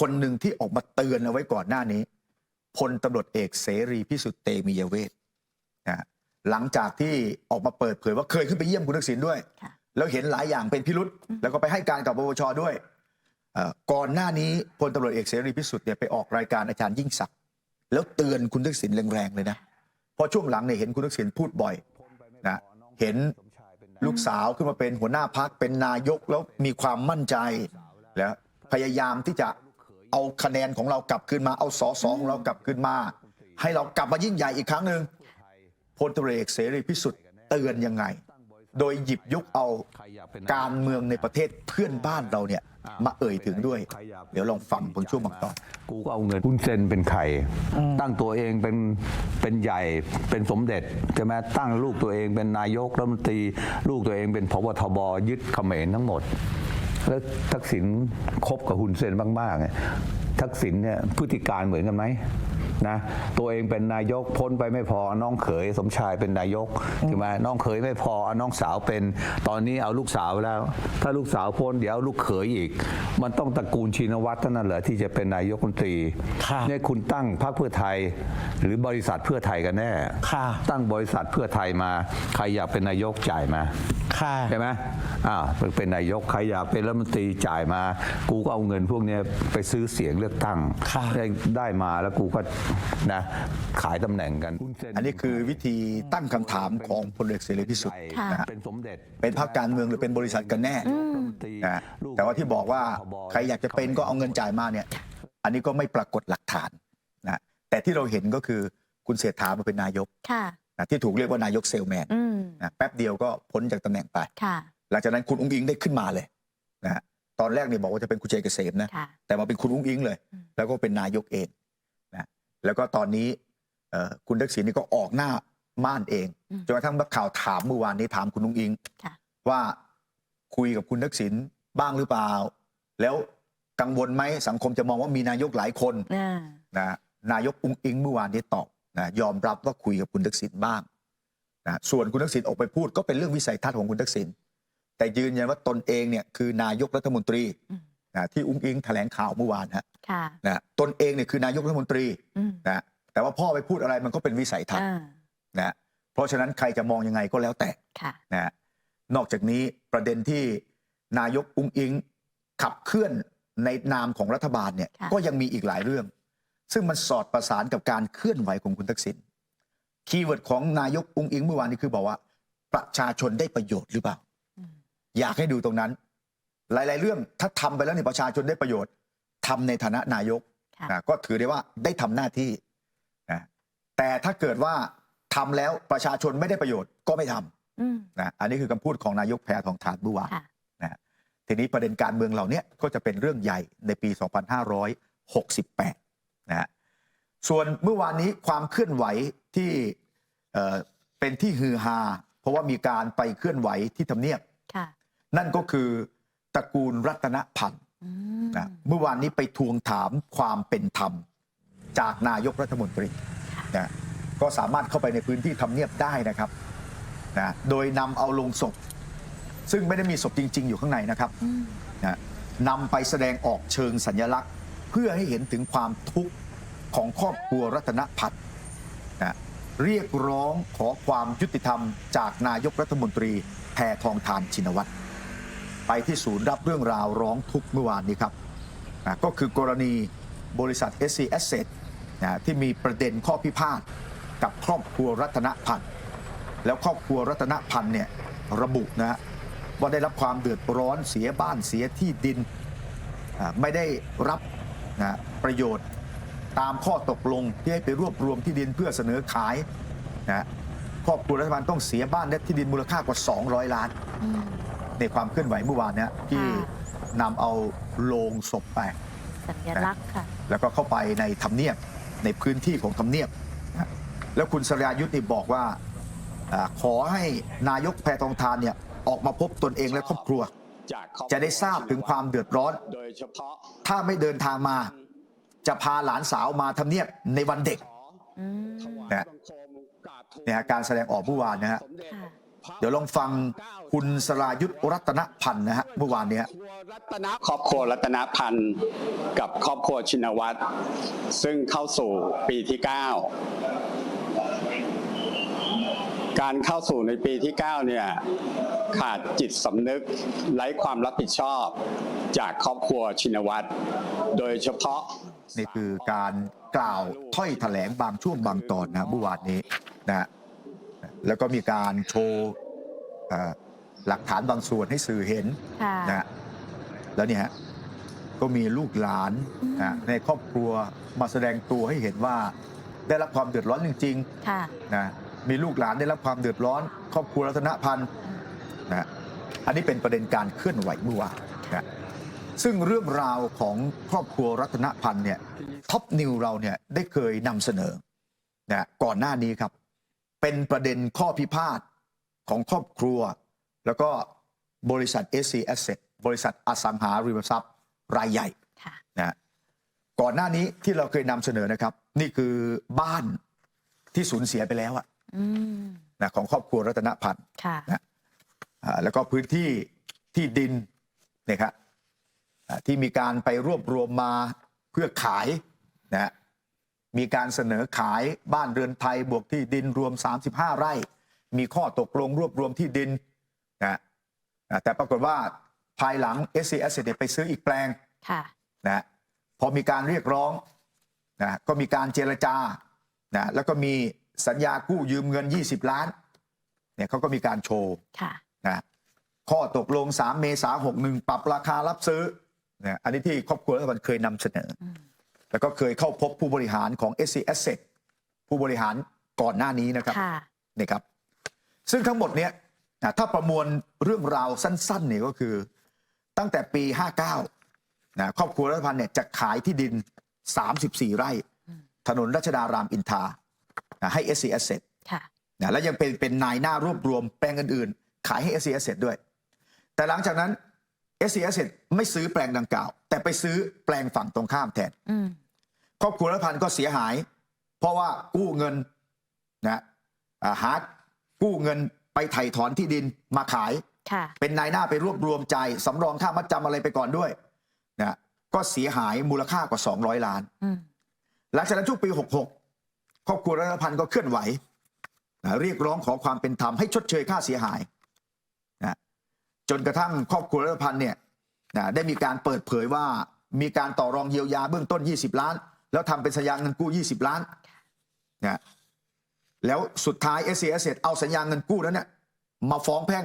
คนหนึ่งที่ออกมาเตือนเอาไว้ก่อนหน้านี้พลตำรวจเอกเสรีพิสุทธิ์เตมียเวทนะหลังจากที่ออกมาเปิดเผยว่าเคยขึ้นไปเยี่ยมคุณทักษิณด้วยค่ะแล้วเห็นหลายอย่างเป็นพิรุษแล้วก็ไปให้การกับปปชด้วยเอ่อก่อนหน้านี้พลตำรวจเอกเสรีพิสุทธิ์เนี่ยไปออกรายการอาจารย์ยิ่งศักดิ์แล้วเตือนคุณทักษิณแรงๆเลยนะเพราะช่วงหลังเนี่ยเห็นคุณทักษิณพูดบ่อยนะเห็นลูกสาวขึ้นมาเป็นหัวหน้าพักเป็นนายกแล้วมีความมั่นใจแล้วพยายามที่จะ เอาคะแนนของเรากลับคืนมาเอาสอสอของเรากลับคืนมา ให้เรากลับมายิ่งใหญ่อีกครั้งหนึ่งพลตำรวจเอกเสรีพิสุทธิ์เตือนยังไง โดยหยิบยกเอาการเมืองในประเทศเพื่อนบ้านเราเนี่ยมาเอ่ยถึงด้วย เดี๋ยวลองฟังบางช่วงบางตอนกูก็เอาเงินคุณเซนเป็นใคร ตั้งตัวเองเป็นเป็นใหญ่เป็นสมเด็จใช่ไหมตั้งลูกตัวเองเป็นนายกรัฐมนตรี ลูกตัวเองเป็นพบทบยึดเขมรทั้งหมด แล้วทักษิณคบกับฮุนเซนมากๆเนี่ยทักษิณเนี่ยพฤติการเหมือนกันไหม นะตัวเองเป็นนายกพ้นไปไม่พอน้องเขยสมชายเป็นนายกใช่ไหมน้องเขยไม่พอเอาน้องสาวเป็นตอนนี้เอาลูกสาวแล้ว ถ้าลูกสาวพ้นเดี๋ยวเอาลูกเขยอีก มันต้องตระกูลชินวัตรเท่านั้นเหรอที่จะเป็นนายกรัฐมนตรีค่ะเนี่ยคุณตั้งพรรคเพื่อไทย หรือบริษัทเพื่อไทยกันแน่ค่ะ ตั้งบริษัทเพื่อไทยมาใครอยากเป็นนายกจ่ายมา ค่ะ ใช่ไหมอ้าวเป็นนายกใครอยากเป็นรัฐมนตรีจ่ายมา กูก็เอาเงินพวกเนี้ยไปซื้อเสียงเลือกตั้งค่ะ ได้ได้มาแล้วกูก็นะขายตำแหน่งกัน อันนี้คือวิธีตั้งคำถามของพลเอกเสรีพิสุทธิ์ค่ะนะฮะเป็นสมเด็จเป็นพรรคการเมืองหรือเป็นบริษัทกันแน่นะฮะแต่ว่าที่บอกว่าใครอยากจะเป็นก็เอาเงินจ่ายมาเนี่ย อันนี้ก็ไม่ปรากฏหลักฐานนะแต่ที่เราเห็นก็คือคุณเศรษฐามาเป็นนายกค่ะ นะที่ถูกเรียกว่านายกเซลแมนอืมนะแป๊บเดียวก็พ้นจากตำแหน่งไป ค่ะ หลังจากนั้นคุณอุ้งอิงได้ขึ้นมาเลยนะฮะตอนแรกเนี่ยบอกว่าจะเป็นคุณเจเกษมนะ ค่ะ แต่มาเป็นคุณอุ้งอิงเลย อืม แล้วก็เป็นนายกเองนะ แล้วก็ตอนนี้เอ่อคุณทักษิณนี่ก็ออกหน้าม่านเองจนกระทั่งนักข่าวถามเมื่อวานนี้ถามคุณอุ้งอิงค่ะว่าคุยกับคุณทักษิณบ้างหรือเปล่า แล้วกังวลไหมสังคมจะมองว่ามีนายกหลายคนอ่านะนายกอุ้งอิงเมื่อวานนี้ตอบนะยอมรับว่าคุยกับคุณทักษิณบ้างนะส่วนคุณทักษิณออกไปพูดก็เป็นเรื่องวิสัยทัศน์ของคุณทักษิณแต่ยืนยันว่าตนเองเนี่ยคือนายกรัฐมนตรีอืมนะที่อุ้งอิงแถลงข่าวเมื่อวานฮะค่ะนะตนเองเนี่ยคือนายกรัฐมนตรีอืม นะแต่ว่าพ่อไปพูดอะไรมันก็เป็นวิสัยทัศน์อ่านะเพราะฉะนั้นใครจะมองยังไงก็แล้วแต่ค่ะนะฮะนอกจากนี้ประเด็นที่นายกอุ้งอิงขับเคลื่อนในนามของรัฐบาลเนี่ยค่ะก็ยังมีอีกหลายเรื่อง ซึ่งมันสอดประสานกับการเคลื่อนไหวของคุณทักษิณคีย์เวิร์ดของนายกอุ้งอิงเมื่อวานนี้คือบอกว่า ประชาชนได้ประโยชน์หรือเปล่าอืมอยากให้ดูตรงนั้น หลาย ๆ เรื่องถ้าทำไปแล้วเนี่ยประชาชนได้ประโยชน์ทำในฐานะนายกค่ะ นะก็ถือได้ว่าได้ทำหน้าที่นะแต่ถ้าเกิดว่าทำแล้วประชาชนไม่ได้ประโยชน์ก็ไม่ทำอืมนะอันนี้คือคำพูดของนายกแพทองทานเมื่อวานค่ะนะฮะทีนี้ประเด็นการเมืองเหล่านี้ก็จะเป็นเรื่องใหญ่ในปี 2568นะฮะส่วนเมื่อวานนี้ความเคลื่อนไหวที่เอ่อเป็นที่ฮือฮาเพราะว่ามีการไปเคลื่อนไหวที่ทำเนียบค่ะนั่นก็คือตระกูลรัตนพันธ์อืม นะเมื่อวานนี้ไปทวงถามความเป็นธรรม จากนายกรัฐมนตรีนะก็สามารถเข้าไปในพื้นที่ทำเนียบได้นะครับนะโดยนำเอาลงศพ ซึ่งไม่ได้มีศพจริง ๆ อยู่ข้างในนะครับอืมนะนำไปแสดงออกเชิงสัญลักษณ์ เพื่อให้เห็นถึงความทุกข์ของครอบครัวรัตนพัฒน์นะเรียกร้องขอความยุติธรรม จากนายกรัฐมนตรีแพทองทานชินวัตร ไปที่ศูนย์รับเรื่องราวร้องทุกข์เมื่อวานนี้ครับนะก็คือกรณีบริษัท SC Asset นะที่มีประเด็นข้อพิพาทกับครอบครัวรัตนพันธ์แล้วครอบครัวรัตนพันธ์เนี่ยระบุนะฮะว่าได้รับความเดือดร้อนเสียบ้านเสียที่ดินไม่ได้รับนะประโยชน์ตามข้อตกลงที่ให้ไปรวบรวมที่ดินเพื่อเสนอขายนะครอบครัวรัฐบาลต้องเสียบ้านและที่ดินมูลค่ากว่า 200 ล้าน ในความเคลื่อนไหวเมื่อวานเนี้ยที่ค่ะนำเอาโลงศพไป สัญลักษณ์ค่ะ แล้วก็เข้าไปในทำเนียบในพื้นที่ของทำเนียบนะแล้วคุณสรายุทธ์นี่บอกว่าอาขอให้นายกแพทองทานเนี่ยออกมาพบตนเองและครอบครัว จะได้ทราบถึงความเดือดร้อน โดยเฉพาะถ้าไม่เดินทางมา จะพาหลานสาวมาทำเนียบในวันเด็ก อืมนะเนี่ยฮะการแสดงออกเมื่อวานนะฮะ สมเด็จ ค่ะพ เดี๋ยวลองฟังคุณสรายุทธรัตนพันธ์นะฮะเมื่อวานเนี้ยครอบครัวรัตนพันธ์กับครอบครัวชินวัตรซึ่งเข้าสู่ปีที่ 9 การเข้าสู่ในปีที่ 9 เนี่ยขาดจิตสำนึกไร้ความรับผิดชอบจากครอบครัวชินวัตรโดยเฉพาะนี่คือการกล่าวถ้อยแถลงบางช่วงบางตอนนะเมื่อวานนี้นะฮะ แล้วก็มีการโชว์เอ่อหลักฐานบางส่วนให้สื่อเห็นค่ะนะฮะแล้วเนี่ยฮะก็มีลูกหลานนะในครอบครัวมาแสดงตัวให้เห็นว่าได้รับความเดือดร้อนจริงค่ะๆนะมีลูกหลานได้รับความเดือดร้อน ครอบครัวรัตนพันธ์นะฮะอันนี้เป็นประเด็นการเคลื่อนไหวเมื่อวานนะซึ่งเรื่องราวของครอบครัวรัตนพันธ์เนี่ยท็อปนิวเราเนี่ยได้เคยนำเสนอนะก่อนหน้านี้ครับ เป็นประเด็นข้อพิพาทของครอบครัว แล้วก็บริษัท SC Asset บริษัทอสังหาริมทรัพย์รายใหญ่ค่ะนะก่อนหน้านี้ที่เราเคยนำเสนอนะครับ นี่คือบ้านที่สูญเสียไปแล้วอะอืมนะของครอบครัวรัตนพันธ์ค่ะนะอ่าแล้วก็พื้นที่ที่ดินเนี่ยครับอ่าที่มีการไปรวบรวมมาเพื่อขายนะฮะ มีการเสนอขายบ้านเรือนไทยบวกที่ดินรวม 35 ไร่ มีข้อตกลงรวบรวมที่ดินนะฮะอ่าแต่ปรากฏว่าภายหลัง SC Asset เนี่ยไปซื้ออีกแปลงค่ะนะฮะพอมีการเรียกร้องนะก็มีการเจรจานะแล้วก็มีสัญญากู้ยืมเงิน 20 ล้านเนี่ยเขาก็มีการโชว์ค่ะนะข้อตกลง 3 เมษาหกหนึ่งปรับราคารับซื้อนะอันนี้ที่ครอบครัวรัฐบาลเคยนำเสนออ แล้วก็เคยเข้าพบผู้บริหารของ SC Asset ผู้บริหารก่อนหน้านี้นะครับค่ะนี่ครับ ซึ่งทั้งหมดเนี้ยนะถ้าประมวลเรื่องราวสั้นๆเนี่ยก็คือตั้งแต่ปี 59นะครอบครัวรัฐพันธ์เนี่ยจะขายที่ดิน 34 ไร่ ถนนรัชดารามอินทรานะให้ SC Asset ค่ะนะแล้วยังเป็นเป็นนายหน้ารวบรวมแปลงอื่นๆ ขายให้ SC Asset ด้วย แต่หลังจากนั้น SC Asset ไม่ซื้อแปลงดังกล่าว แต่ไปซื้อแปลงฝั่งตรงข้ามแทนอืม ครอบครัวรัฐพันธ์ก็เสียหาย เพราะว่ากู้เงินนะอ่าหากู้เงินไปไถ่ถอนที่ดินมาขายค่ะเป็นนายหน้าไปรวบรวมใจายสำรองค่ามัดจำอะไรไปก่อนด้วยนะก็เสียหายมูลค่ากว่า 200 ล้านอืมหลังจากนั้นช่วงปี 66 ครอบครัวรัฐพันธ์ก็เคลื่อนไหวนะเรียกร้องขอความเป็นธรรมให้ชดเชยค่าเสียหายนะจนกระทั่งครอบครัวรัฐพันธ์เนี่ยนะได้มีการเปิดเผยว่ามีการต่อรองเยียวยาเบื้องต้น 20 ล้าน แล้วทำเป็นสัญญาเงินกู้ 20 ล้านนะแล้วสุดท้าย s อ s เอาสัญญาเงินกู้นั้นเนี่ยมาฟ้องแพ่ง